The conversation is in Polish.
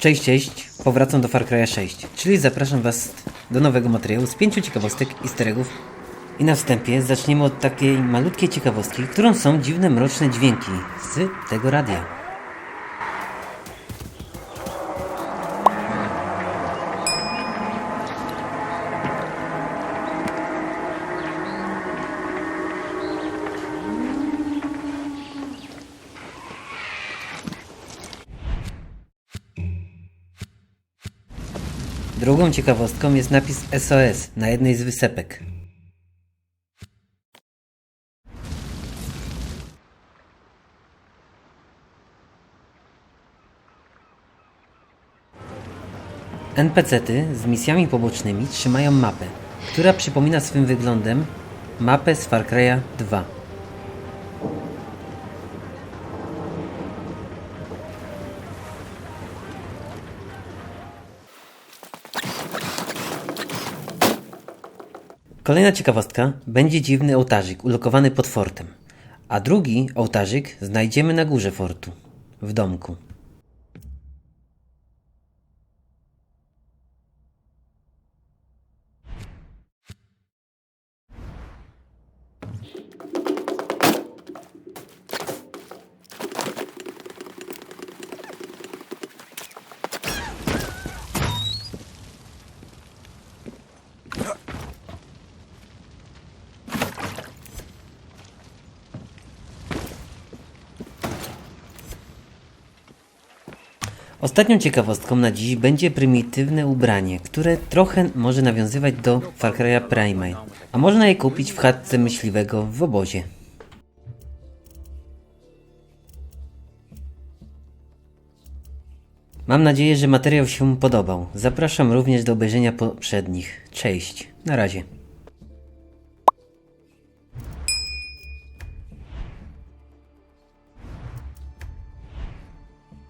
Cześć, cześć, powracam do Far Cry 6, czyli zapraszam Was do nowego materiału z pięciu ciekawostek i steregów. I na wstępie zaczniemy od takiej malutkiej ciekawostki, którą są dziwne, mroczne dźwięki z tego radia. Drugą ciekawostką jest napis SOS na jednej z wysepek. NPC-ty z misjami pobocznymi trzymają mapę, która przypomina swym wyglądem mapę z Far Cry'a 2. Kolejna ciekawostka. Będzie dziwny ołtarzyk ulokowany pod fortem, a drugi ołtarzyk znajdziemy na górze fortu, w domku. Ostatnią ciekawostką na dziś będzie prymitywne ubranie, które trochę może nawiązywać do Far Cry'a Primal, a można je kupić w chatce myśliwego w obozie. Mam nadzieję, że materiał się podobał. Zapraszam również do obejrzenia poprzednich. Cześć, na razie.